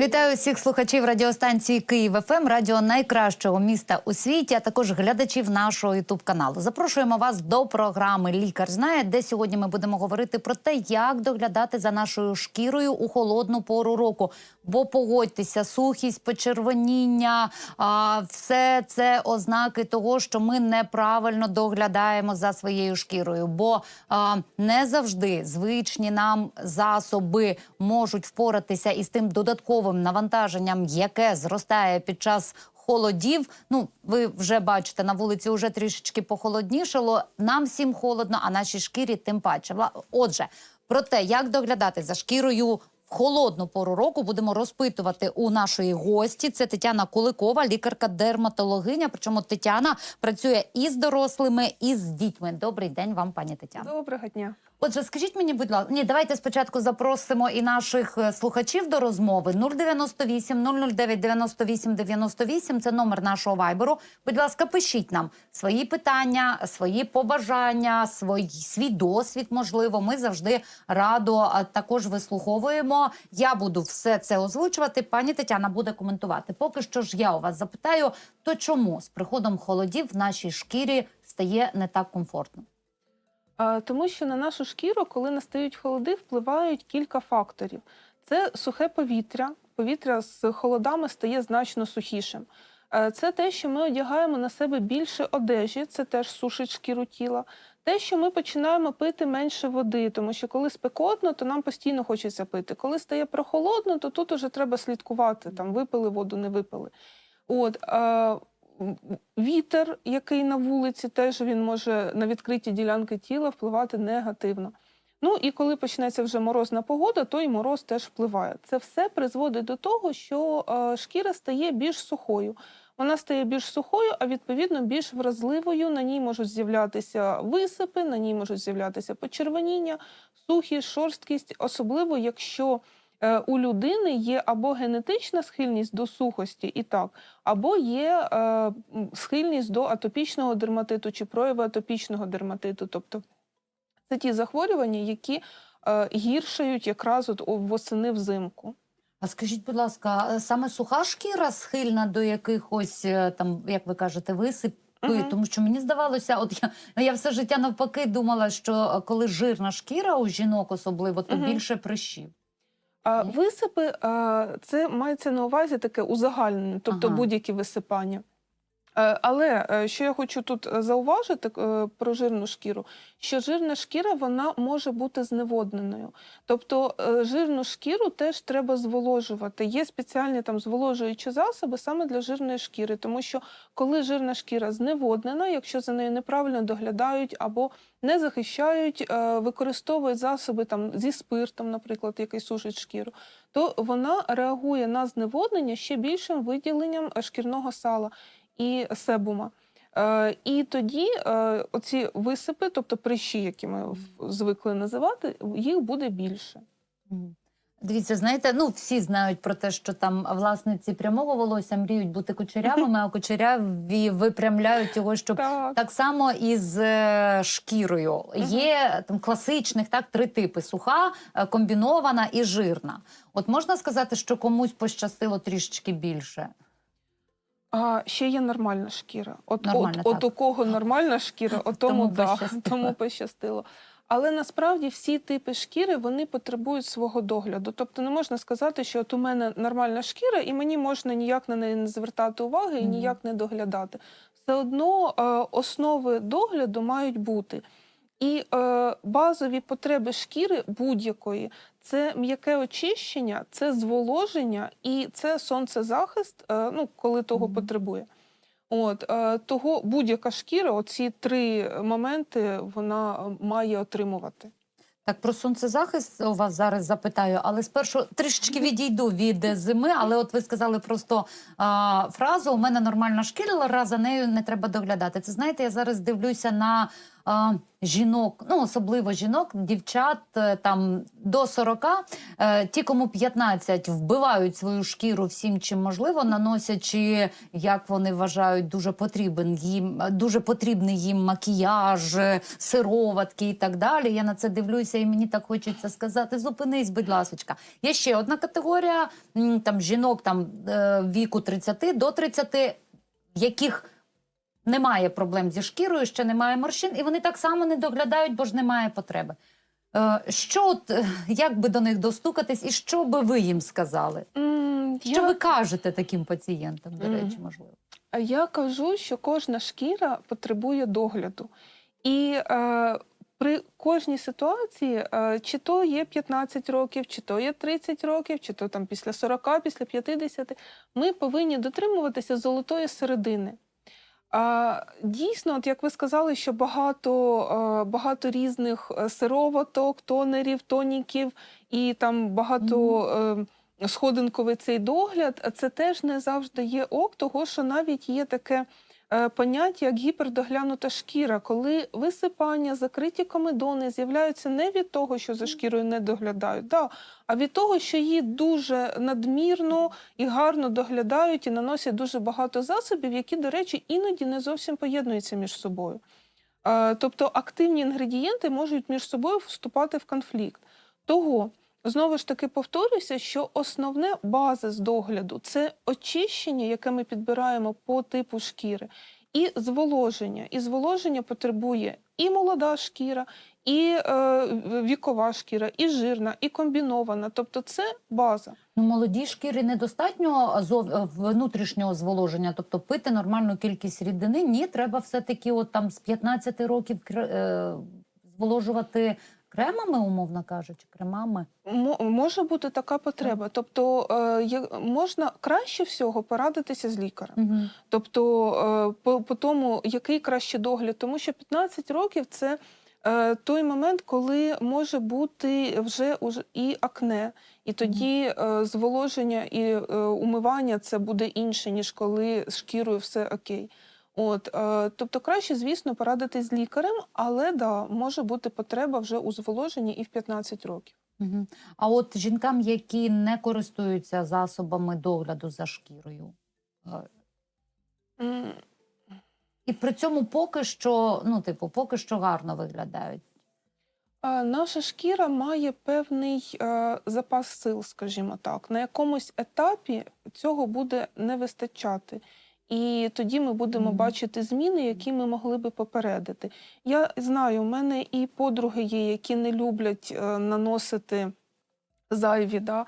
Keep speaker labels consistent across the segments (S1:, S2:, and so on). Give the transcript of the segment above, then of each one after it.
S1: Вітаю всіх слухачів радіостанції Київ ФМ, радіо найкращого міста у світі, а також глядачів нашого ютуб каналу. Запрошуємо вас до програми Лікар знає, де сьогодні ми будемо говорити про те, як доглядати за нашою шкірою у холодну пору року. Бо погодьтеся, сухість, почервоніння, а, все це ознаки того, що ми неправильно доглядаємо за своєю шкірою. Бо а, не завжди звичні нам засоби можуть впоратися із тим додатковим навантаженням, яке зростає під час. Холодів, ну ви вже бачите, на вулиці вже трішечки похолоднішало. Нам всім холодно, а нашій шкірі тим паче. Отже, про те, як доглядати за шкірою в холодну пору року, будемо розпитувати у нашої гості. Це Тетяна Куликова, лікарка-дерматологиня. Причому Тетяна працює і з дорослими, і з дітьми. Добрий день вам, пані Тетяно.
S2: Доброго дня.
S1: Отже, скажіть мені, будь ласка, ні, давайте спочатку запросимо і наших е, слухачів до розмови. 098 009 98 98 – це номер нашого вайберу. Будь ласка, пишіть нам свої питання, свої побажання, свій, свій досвід. Можливо, ми завжди радо також вислуховуємо. Я буду все це озвучувати. Пані Тетяна буде коментувати. Поки що ж я у вас запитаю, то чому з приходом холодів в нашій шкірі стає не так комфортно?
S2: Тому що на нашу шкіру, коли настають холоди, впливають кілька факторів. Це сухе повітря. Повітря з холодами стає значно сухішим. Е, Це те, що ми одягаємо на себе більше одежі, це теж сушить шкіру тіла. Те, що ми починаємо пити менше води, тому що коли спекотно, то нам постійно хочеться пити. Коли стає прохолодно, то тут уже треба слідкувати, там випили воду, не випили. От, е, вітер, який на вулиці, теж він може на відкриті ділянки тіла впливати негативно. Ну і коли почнеться вже морозна погода, то і мороз теж впливає. Це все призводить до того, що е, шкіра стає більш сухою. Вона стає більш сухою, а відповідно більш вразливою. На ній можуть з'являтися висипи, на ній можуть з'являтися почервоніння, сухість, шорсткість, особливо якщо у людини є або генетична схильність до сухості, і так, або є е, схильність до атопічного дерматиту чи прояви атопічного дерматиту. Тобто це ті захворювання, які е, гіршають якраз от восени взимку.
S1: А скажіть, будь ласка, е, саме суха шкіра схильна до якихось е, там, як ви кажете, висипи?
S2: Мгм.
S1: Тому що мені здавалося, от я, ну, я все життя навпаки думала, що е, коли жирна шкіра у жінок особливо, то
S2: Мгм.
S1: більше прищів.
S2: А висипи а, це мається на увазі таке узагальнене, тобто
S1: Ага.
S2: будь-які висипання. Е, Але е, що я хочу тут е, зауважити про жирну шкіру, що жирна шкіра вона може бути зневодненою. Тобто жирну шкіру теж треба зволожувати. Є спеціальні там зволожуючі засоби саме для жирної шкіри, тому що коли жирна шкіра зневоднена, якщо за нею неправильно доглядають або не захищають, використовують засоби там зі спиртом, наприклад, який сушить шкіру, то вона реагує на зневоднення ще більшим виділенням шкірного сала і себума. Е, і тоді е, оці висипи, тобто прищі, які ми звикли називати, їх буде більше.
S1: Дивіться, знаєте, ну всі знають про те, що там власниці прямого волосся мріють бути кучерявими, а кучеряві випрямляють його, щоб
S2: Так.
S1: Так само і з е, шкірою. Є там класичних так три типи: суха, е, комбінована і жирна. От можна сказати, що комусь пощастило трішечки більше.
S2: А ще є нормальна шкіра. От,
S1: Нормальна,
S2: от, от у кого нормальна шкіра, от тому,
S1: Тому
S2: да,
S1: пощастило.
S2: тому пощастило. Але насправді всі типи шкіри вони потребують свого догляду. Тобто не можна сказати, що от у мене нормальна шкіра, і мені можна ніяк на неї не звертати уваги і ніяк не доглядати. Все одно е, основи догляду мають бути. І е, базові потреби шкіри будь-якої це м'яке очищення, це зволоження і це сонцезахист, е, ну, коли того
S1: Мгм.
S2: потребує. От, е, того будь-яка шкіра, оці три моменти вона е, має отримувати.
S1: Так, про сонцезахист у вас зараз запитаю, але спершу трішечки відійду від зими. Але от ви сказали просто а, фразу: у мене нормальна шкіра, за нею не треба доглядати. Це знаєте, я зараз дивлюся на а, жінок, ну особливо жінок, дівчат е, там до 40, е, ті, кому 15, вбивають свою шкіру всім, чим можливо, наносячи, як вони вважають, дуже потрібен їм, е, дуже потрібний їм макіяж, сироватки і так далі. Я на це дивлюся, і мені так хочеться сказати: зупинись, будь ласочка. Є ще одна категорія там жінок там віку 30 до 30, в яких немає проблем зі шкірою, ще немає морщин, і вони так само не доглядають, бо ж немає потреби. Е, Що от, е, як би до них достукатись, і що би ви їм сказали?
S2: М,
S1: Що
S2: я-
S1: ви кажете таким пацієнтам, до речі, можливо?
S2: А Я кажу, що кожна шкіра потребує догляду. І е, при кожній ситуації, е, чи то є 15 років, чи то є 30 років, чи то там після 40, після 50, ми повинні дотримуватися золотої середини. А, дійсно, от як ви сказали, що багато, е, багато різних е, сироваток, тонерів, тоніків і там багато е, сходинковий цей догляд, це теж не завжди є ок, того що навіть є таке е, поняття, як гіпердоглянута шкіра, коли висипання, закриті комедони з'являються не від того, що за шкірою не доглядають, да, а від того, що її дуже надмірно і гарно доглядають і наносять дуже багато засобів, які, до речі, іноді не зовсім поєднуються між собою. Е, Тобто активні інгредієнти можуть між собою вступати в конфлікт. Того, знову ж таки повторюся, що основне база з догляду це очищення, яке ми підбираємо по типу шкіри, і зволоження. І зволоження потребує і молода шкіра, і е, вікова шкіра, і жирна, і комбінована. Тобто це база.
S1: Ну, молодій шкірі недостатньо зов- внутрішнього зволоження, тобто пити нормальну кількість рідини. Ні, треба все-таки от там з 15 років е, зволожувати кремами, умовно кажучи, кремами.
S2: Мо- Може бути така потреба. Тобто е, можна краще всього порадитися з лікарем.
S1: Угу.
S2: Тобто е, по, по тому, який краще догляд, тому що 15 років це е, той момент, коли може бути вже і акне, і тоді е, зволоження і е, умивання це буде інше, ніж коли з шкірою все окей. От, е, тобто краще, звісно, порадитись з лікарем, але да, може бути потреба вже у зволоженні і в 15 років.
S1: Угу. А от жінкам, які не користуються засобами догляду за шкірою, е,
S2: М,
S1: і при цьому поки що, ну, типу, поки що гарно виглядають.
S2: А, Наша шкіра має певний е, запас сил, скажімо так. На якомусь етапі цього буде не вистачати. І тоді ми будемо
S1: Мгм.
S2: бачити зміни, які ми могли би попередити. Я знаю, у мене і подруги є, які не люблять е, наносити зайві, да,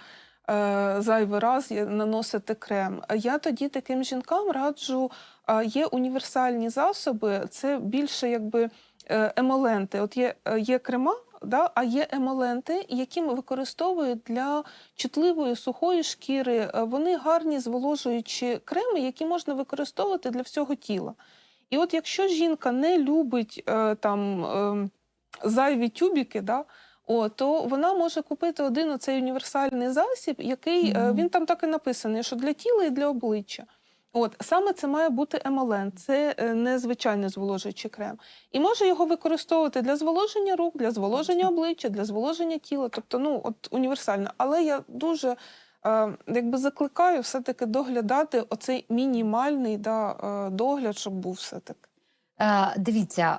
S2: е, зайвий раз наносити крем. А Я тоді таким жінкам раджу, е, є універсальні засоби, це більше якби емоленти. От є, є крема, да, а є емоленти, які ми використовують для чутливої сухої шкіри. Е, Вони гарні зволожуючі креми, які можна використовувати для всього тіла. І от якщо жінка не любить е, там е, зайві тюбіки, да, о, то вона може купити один оцей універсальний засіб, який е,
S1: Мгм.
S2: він там так і написаний, що для тіла і для обличчя. От саме це має бути емолент, це е, не звичайний зволожуючий крем. І може його використовувати для зволоження рук, для зволоження обличчя, для зволоження тіла, тобто ну от універсально. Але я дуже е, якби закликаю все-таки доглядати оцей мінімальний да, е, догляд, щоб був все-таки.
S1: Е, дивіться,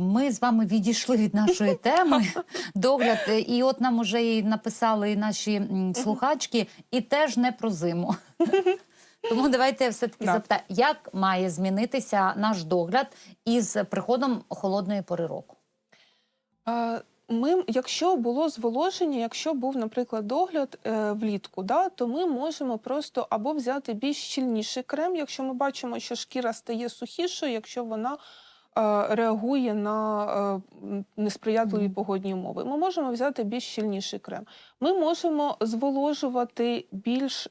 S1: ми з вами відійшли від нашої теми догляд, і от нам уже і написали наші слухачки, і теж не про зиму. Тому давайте все таки
S2: Да.
S1: запитаємо, як має змінитися наш догляд із приходом холодної пори року?
S2: Ми, якщо було зволоження, якщо був, наприклад, догляд е, влітку, да, то ми можемо просто або взяти більш щільніший крем, якщо ми бачимо, що шкіра стає сухішою, якщо вона е, реагує на е, несприятливі погодні умови. Ми можемо взяти більш щільніший крем. Ми можемо зволожувати більш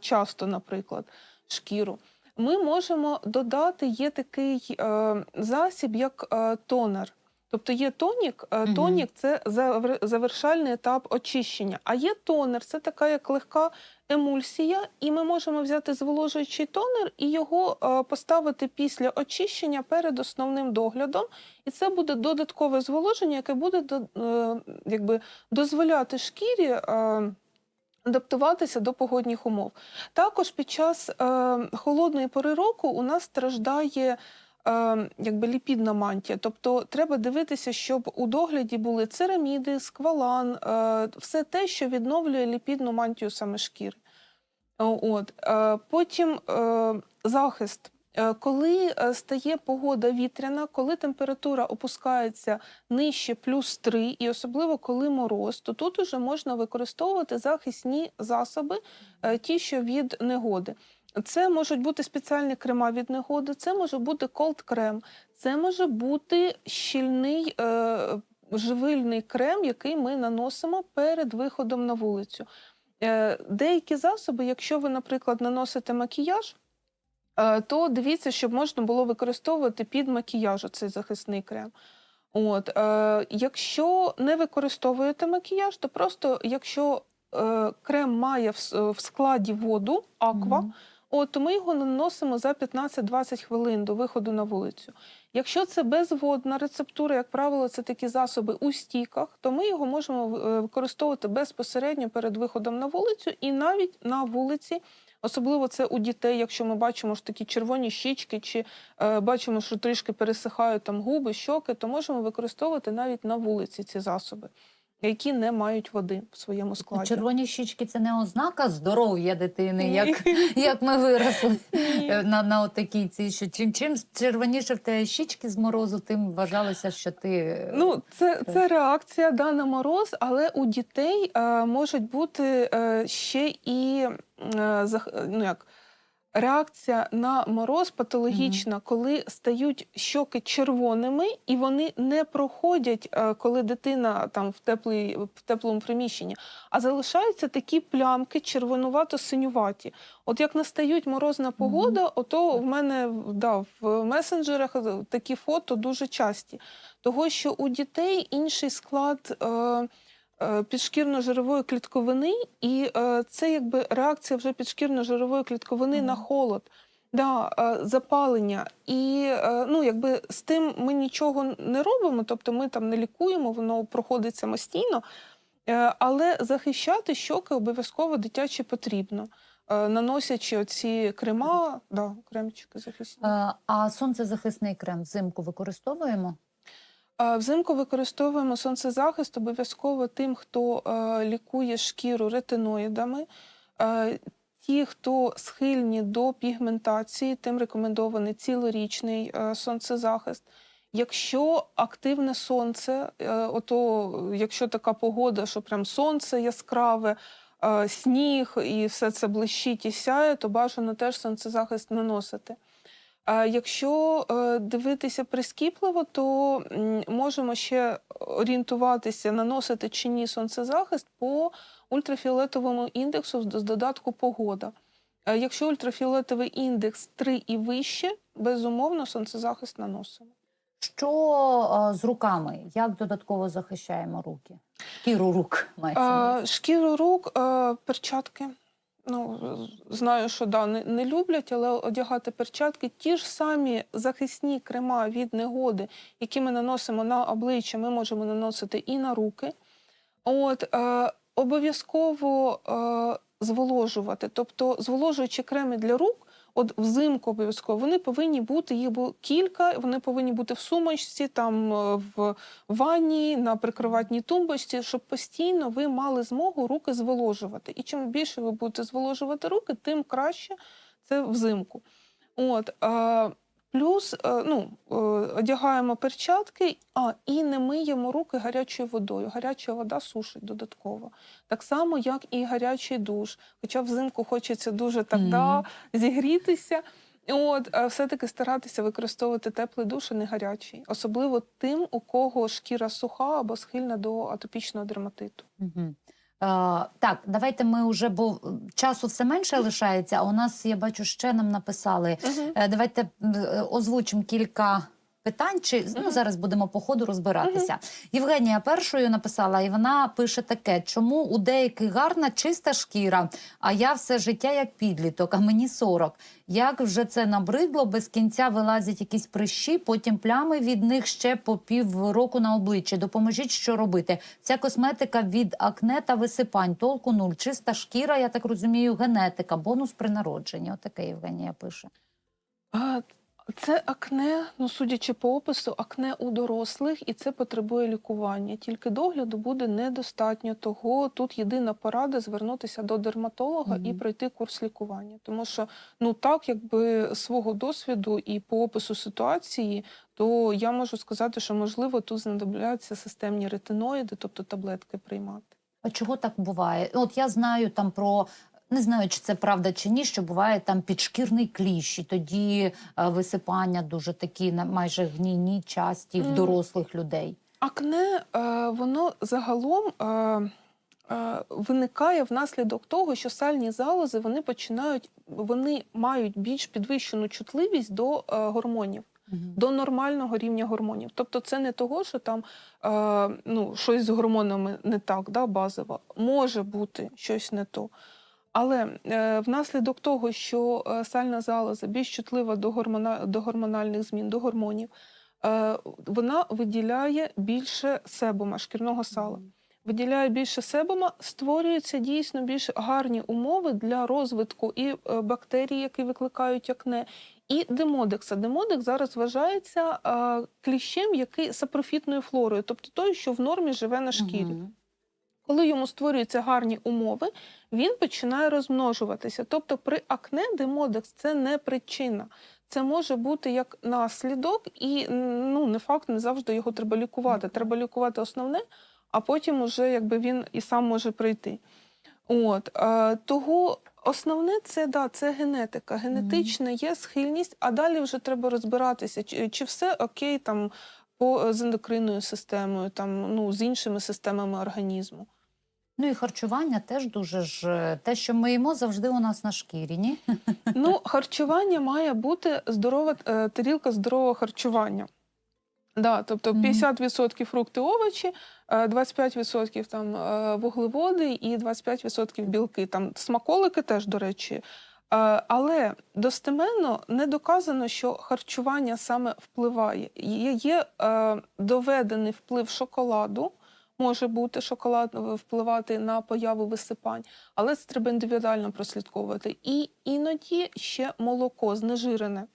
S2: часто, наприклад, шкіру. Ми можемо додати, є такий е, засіб, як е, тонер. Тобто є тонік, е, тонік це завер- завершальний етап очищення. А є тонер, це така як легка емульсія, і ми можемо взяти зволожуючий тонер і його е, поставити після очищення перед основним доглядом. І це буде додаткове зволоження, яке буде е, якби, дозволяти шкірі. Адаптуватися до погодних умов. Також під час е, холодної пори року у нас страждає е, якби ліпідна мантія. Тобто треба дивитися, щоб у догляді були цераміди, сквалан, е, все те, що відновлює ліпідну мантію саме шкіри. От. Е, потім е, захист. Е, Коли е, стає погода вітряна, коли температура опускається нижче плюс 3, і особливо коли мороз, то тут уже можна використовувати захисні засоби, е, ті, що від негоди. Це можуть бути спеціальні крема від негоди, це може бути колд-крем, це може бути щільний е, живильний крем, який ми наносимо перед виходом на вулицю. Е, Деякі засоби, якщо ви, наприклад, наносите макіяж, то дивіться, щоб можна було використовувати під макіяж цей захисний крем. От, е, якщо не використовуєте макіяж, то просто якщо е, крем має в, в складі воду, аква,
S1: Мгм.
S2: От, ми його наносимо за 15-20 хвилин до виходу на вулицю. Якщо це безводна рецептура, як правило, це такі засоби у стійках, то ми його можемо е, використовувати безпосередньо перед виходом на вулицю і навіть на вулиці. Особливо це у дітей, якщо ми бачимо ж такі червоні щічки, чи е, бачимо, що трішки пересихають там губи, щоки, то можемо використовувати навіть на вулиці ці засоби, які не мають води в своєму складі.
S1: Червоні щічки це не ознака здоров'я дитини,
S2: Ні.
S1: як, як ми виросли е, на, на отакій цій, що чим, чим червоніше в тебе щічки з морозу, тим вважалося, що ти е,
S2: Ну, це, це реакція да, на мороз, але у дітей е, можуть бути е, ще і е, зах- ну, як, реакція на мороз патологічна, коли стають щоки червоними і вони не проходять, е, коли дитина там в, теплій, в теплому приміщенні, а залишаються такі плямки червонувато-синюваті. От як настають морозна погода, ото в мене да, в месенджерах е, такі фото дуже часті. Того, що у дітей інший склад е, підшкірно-жирової клітковини, і е, це якби реакція вже підшкірно-жирової клітковини на холод. Да, е, запалення. І е, ну, якби з тим ми нічого не робимо, тобто ми там не лікуємо, воно проходить самостійно. Е, Але захищати щоки обов'язково дитячі потрібно, е, наносячи оці крема, да, кремчики захисні.
S1: Е, А сонцезахисний крем взимку використовуємо?
S2: Взимку використовуємо сонцезахист обов'язково тим, хто е, лікує шкіру ретиноїдами. Е, Ті, хто схильні до пігментації, тим рекомендований цілорічний е, сонцезахист. Якщо активне сонце, ото якщо така погода, що прям сонце яскраве, сніг і все це блищить і сяє, то бажано теж сонцезахист наносити. А якщо е, дивитися прискіпливо, то можемо ще орієнтуватися, наносити чи ні сонцезахист по ультрафіолетовому індексу з додатку погода. Якщо ультрафіолетовий індекс 3 і вище, безумовно сонцезахист наносимо.
S1: Що з руками? Як додатково захищаємо руки? Шкіру рук мається.
S2: Шкіру рук, перчатки. Ну, знаю, що да, не, не люблять, але одягати перчатки. Ті ж самі захисні крема від негоди, які ми наносимо на обличчя, ми можемо наносити і на руки. От, е, обов'язково е, зволожувати. Тобто зволожуючі креми для рук, от взимку обов'язково, вони повинні бути, їх було кілька, вони повинні бути в сумочці, там е, в ванні, на прикроватній тумбочці, щоб постійно ви мали змогу руки зволожувати. І чим більше ви будете зволожувати руки, тим краще це взимку. От, плюс е, ну, е, одягаємо перчатки, а і не миємо руки гарячою водою. Гаряча вода сушить додатково. Так само, як і гарячий душ. Хоча взимку хочеться дуже так да, зігрітися. От, а все-таки старатися використовувати теплий душ, а не гарячий, особливо тим, у кого шкіра суха або схильна до атопічного дерматиту.
S1: Мгм. Е, так, давайте ми вже, бо часу все менше лишається, а у нас, я бачу, ще нам написали. Е, Давайте е, озвучимо кілька питань. Чи ну зараз будемо по ходу розбиратися? Євгенія першою написала, і вона пише таке: чому у деяких гарна чиста шкіра, а я все життя як підліток, а мені 40. Як вже це набридло, без кінця вилазять якісь прищі, потім плями від них ще по пів року на обличчі. Допоможіть, що робити. Ця косметика від акне та висипань. Толку нуль. Чиста шкіра, я так розумію, генетика, бонус при народженні. Отаке Євгенія пише.
S2: Це акне, ну судячи по опису, акне у дорослих, і це потребує лікування. Тільки догляду буде недостатньо. Того тут єдина порада звернутися до дерматолога і пройти курс лікування. Тому що ну так, якби свого досвіду і по опису ситуації, то я можу сказати, що можливо тут знадобляться системні ретиноїди, тобто таблетки приймати.
S1: А чого так буває? От я знаю там про. Не знаю, чи це правда чи ні, що буває там підшкірний кліщ, і тоді е, висипання дуже такі на- майже гнійні, часті в
S2: Мгм.
S1: дорослих людей.
S2: Акне, е, воно загалом е, е, виникає внаслідок того, що сальні залози вони починають, вони мають більш підвищену чутливість до е, гормонів, до нормального рівня гормонів. Тобто, це не того, що там е, ну, щось з гормонами не так, да, базово. Може бути щось не то. Але е, внаслідок того, що е, сальна залоза більш чутлива до, гормона, до гормональних змін, до гормонів, е, вона виділяє більше себума, шкірного сала. Виділяє більше себума, створюються дійсно більш гарні умови для розвитку і бактерій, які викликають акне, і демодекса. Демодекс зараз вважається е, кліщем, який сапрофітною флорою, тобто той, що в нормі живе на шкірі. Коли йому створюються гарні умови, він починає розмножуватися. Тобто при акне демодекс це не причина. Це може бути як наслідок, і ну не факт, не завжди його треба лікувати. Треба лікувати основне, а потім уже якби він і сам може прийти. От е, того основне це да, це генетика. Генетична є схильність, а далі вже треба розбиратися, чи, чи все окей там по з ендокринною системою, там ну з іншими системами організму.
S1: Ну і харчування теж дуже ж е, те, що ми їмо, завжди у нас на шкірі. Ні?
S2: Ну, харчування має бути здорова е, тарілка здорового харчування. Да, тобто 50% фрукти, овочі, е, 25% там е, вуглеводи і 25% білки. Там смаколики теж, до речі. Е, Але достеменно не доказано, що харчування саме впливає. Є, е, доведений вплив шоколаду. Може бути шоколад е, впливати на появу висипань, але це треба індивідуально прослідковувати. І іноді ще молоко знежирене.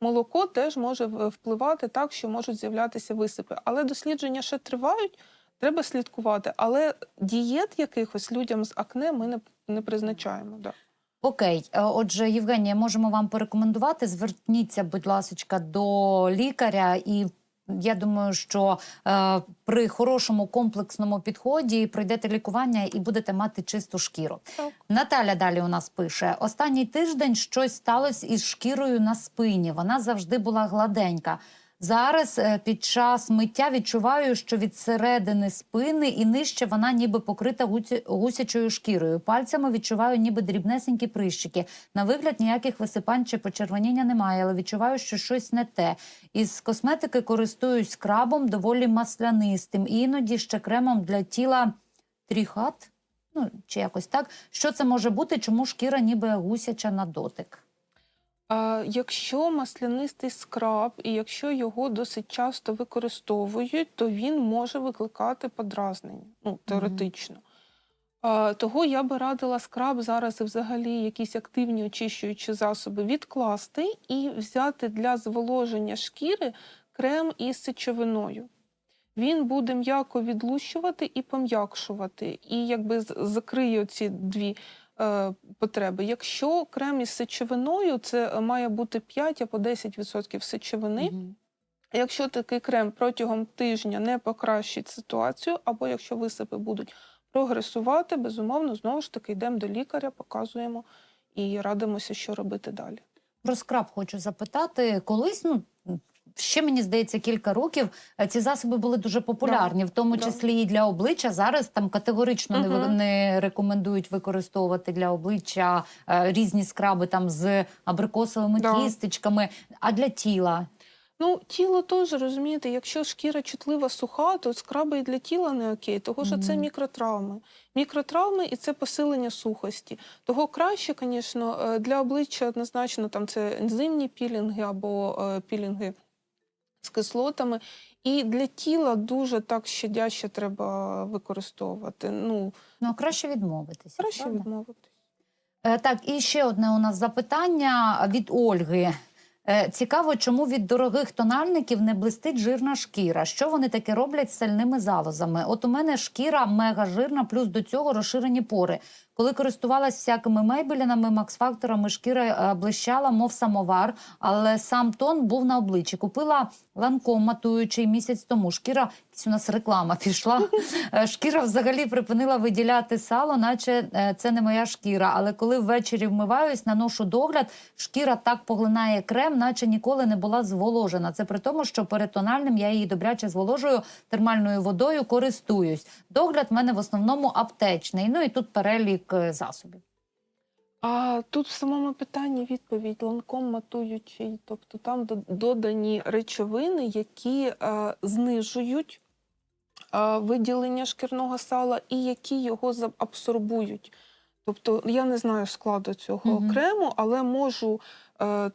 S2: Молоко теж може впливати так, що можуть з'являтися висипи. Але дослідження ще тривають, треба слідкувати. Але дієт якихось людям з акне ми не, не призначаємо. Да.
S1: Окей, Е, отже, Євгенія, можемо вам порекомендувати. Зверніться, будь ласка, до лікаря, і я думаю, що е, при хорошому комплексному підході пройдете лікування і будете мати чисту шкіру.
S2: Так.
S1: Наталя далі у нас пише: останній тиждень щось сталося із шкірою на спині. Вона завжди була гладенька. Зараз е, під час миття відчуваю, що від середини спини і нижче вона ніби покрита гусячою шкірою. Пальцями відчуваю ніби дрібнесенькі прищики. На вигляд ніяких висипань чи почервоніння немає, але відчуваю, що щось не те. Із косметики користуюсь скрабом доволі маслянистим, і іноді ще кремом для тіла тріхат. Ну, чи якось так. Що це може бути? Чому шкіра ніби гусяча на дотик?
S2: Якщо маслянистий скраб, і якщо його досить часто використовують, то він може викликати подразнення, ну, теоретично. Того я би радила скраб зараз і взагалі якісь активні очищуючі засоби відкласти і взяти для зволоження шкіри крем із сечовиною. Він буде м'яко відлущувати і пом'якшувати, і якби закриє ці дві потреби. Якщо крем із сечовиною, це е, має бути 5 або 10% сечовини.
S1: Мгм.
S2: Якщо такий крем протягом тижня не покращить ситуацію, або якщо висипи будуть прогресувати, безумовно, знову ж таки йдемо до лікаря, показуємо і радимося, що робити далі.
S1: Про скраб хочу запитати. Колись, ну ще мені здається, кілька років е, ці засоби були дуже популярні, в тому
S2: да.
S1: числі і для обличчя. Зараз там категорично не, ви- не рекомендують використовувати для обличчя е, різні скраби там з абрикосовими
S2: Да.
S1: кісточками. А для тіла
S2: Ну, тіло теж розумієте, якщо шкіра чутлива суха, то скраби і для тіла не окей, того що це мікротравми. Мікротравми і це посилення сухості. Того краще, звісно, е, для обличчя однозначно там це ензимні пілінги або е, пілінги з кислотами. І для тіла дуже так щадяще треба використовувати. Ну,
S1: Ну, краще відмовитися.
S2: краще
S1: правда?
S2: відмовитись.
S1: Е, Так, і ще одне у нас запитання від Ольги. Е, Цікаво, чому від дорогих тональників не блистить жирна шкіра? Що вони таке роблять з сальними залозами? От у мене шкіра мега жирна, плюс до цього розширені пори. Коли користувалась всякими мейбелінами, макс-факторами, шкіра е, блищала, мов самовар, але сам тон був на обличчі. Купила ланком матуючий місяць тому. Шкіра, у нас реклама пішла. Е, Шкіра взагалі припинила виділяти сало, наче це не моя шкіра. Але коли ввечері вмиваюсь, наношу догляд, шкіра так поглинає крем, наче ніколи не була зволожена. Це при тому, що перед тональним я її добряче зволожую термальною водою, користуюсь. Догляд в мене в основному аптечний. Ну і тут перелік е, засобів.
S2: А тут в самому питанні відповідь ланком матуючий, тобто там додані речовини, які е, знижують е, виділення шкірного сала і які його заабсорбують. Тобто я не знаю складу цього
S1: Мгм.
S2: крему, але можу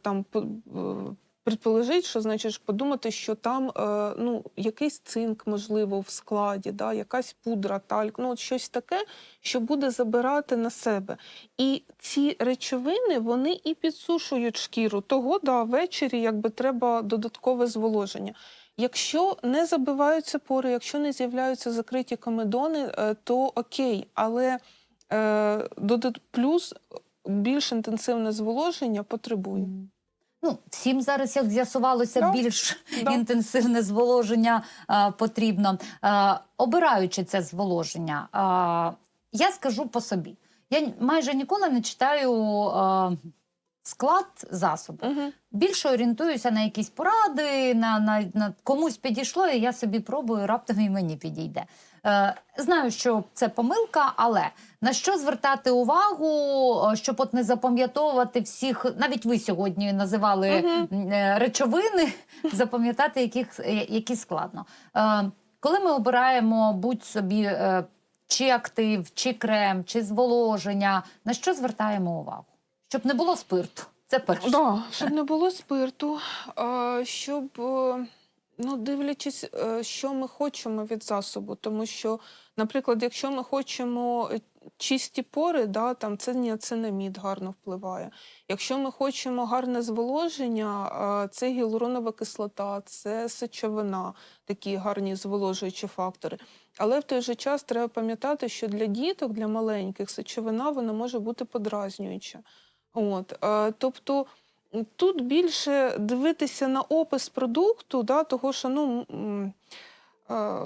S2: там по- е, предположити, що значить подумати, що там е, ну, якийсь цинк, можливо, в складі, да, якась пудра, тальк, ну от щось таке, що буде забирати на себе. І ці речовини вони і підсушують шкіру. Того да, ввечері якби треба додаткове зволоження. Якщо не забиваються пори, якщо не з'являються закриті комедони, е, то окей, але е, плюс більш інтенсивне зволоження потребує.
S1: Ну, всім зараз, як з'ясувалося,
S2: Да.
S1: більш
S2: Да.
S1: інтенсивне зволоження а, потрібно. А, обираючи це зволоження, а, я скажу по собі. Я майже ніколи не читаю а, склад засобу.
S2: Угу.
S1: Більше орієнтуюся на якісь поради, на, на, на комусь підійшло, і я собі пробую, раптом і мені підійде. Е, знаю, що це помилка, але на що звертати увагу, щоб от не запам'ятовувати всіх, навіть ви сьогодні називали е, речовини, запам'ятати яких, е, які складно. Е, коли ми обираємо будь собі е, чи актив, чи крем, чи зволоження, на що звертаємо увагу? Щоб не було спирту. Це перше.
S2: Да, щоб не було спирту, щоб е, ну, дивлячись, е, що ми хочемо від засобу. Тому що, наприклад, якщо ми хочемо е, чисті пори, да, там це ніацинамід гарно впливає. Якщо ми хочемо гарне зволоження, це гіалуронова кислота, це сечовина, такі гарні зволожуючі фактори. Але в той же час треба пам'ятати, що для діток, для маленьких, сечовина вона може бути подразнююча. От, е, тобто тут більше дивитися на опис продукту, да, того що ну, е,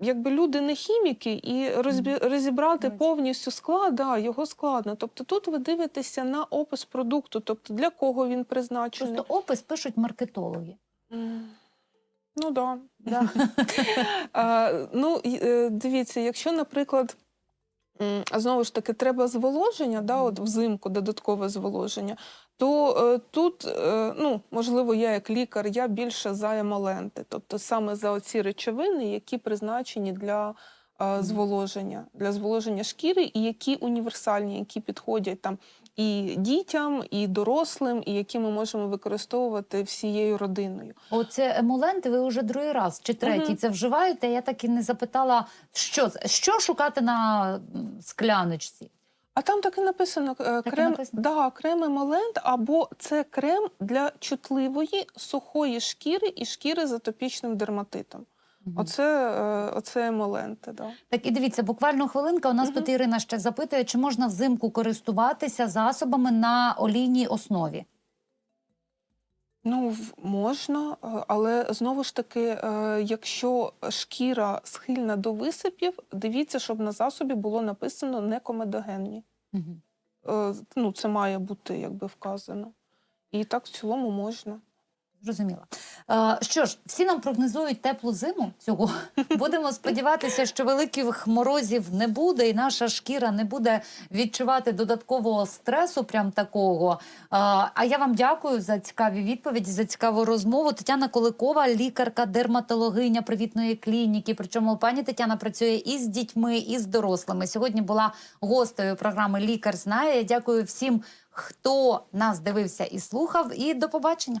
S2: якби люди не хіміки, і розбі, розібрати повністю склад, да, його складно. Тобто тут ви дивитеся на опис продукту, тобто для кого він призначений.
S1: Просто опис пишуть маркетологи.
S2: Ну да.
S1: Да.
S2: А, ну, е, дивіться, якщо, наприклад, м, знову ж таки, треба зволоження, да, от взимку додаткове зволоження, то е, тут, е, ну, можливо, я як лікар, я більше за емоленти, тобто саме за оці речовини, які призначені для е, зволоження, для зволоження шкіри, і які універсальні, які підходять там і дітям, і дорослим, і які ми можемо використовувати всією родиною.
S1: Оце емоленти ви вже другий раз чи третій
S2: Мгм.
S1: це вживаєте. Я так і не запитала, що? Що шукати на скляночці?
S2: А там так і написано е,
S1: і
S2: крем,
S1: написано?
S2: Да, крем емолент, або це крем для чутливої сухої шкіри і шкіри з атопічним дерматитом. Оце, е, оце емоленти. Да.
S1: Так і дивіться, буквально хвилинка. У нас
S2: Мгм.
S1: тут Ірина ще запитує, чи можна взимку користуватися засобами на олійній основі.
S2: Ну, можна, е, але знову ж таки, е, якщо шкіра схильна до висипів, дивіться, щоб на засобі було написано не комедогенні.
S1: Мгм.
S2: Е, Ну, це має бути якби вказано. І так в цілому можна.
S1: Зрозуміло. Е, що ж, всі нам прогнозують теплу зиму цього. Будемо сподіватися, що великих морозів не буде, і наша шкіра не буде відчувати додаткового стресу, прям такого. Е, а я вам дякую за цікаві відповіді, за цікаву розмову. Тетяна Коликова, лікарка, дерматологиня привітної клініки. Причому пані Тетяна працює і з дітьми, і з дорослими. Сьогодні була гостею програми Лікар знає. Я Дякую всім, хто нас дивився і слухав. І до побачення.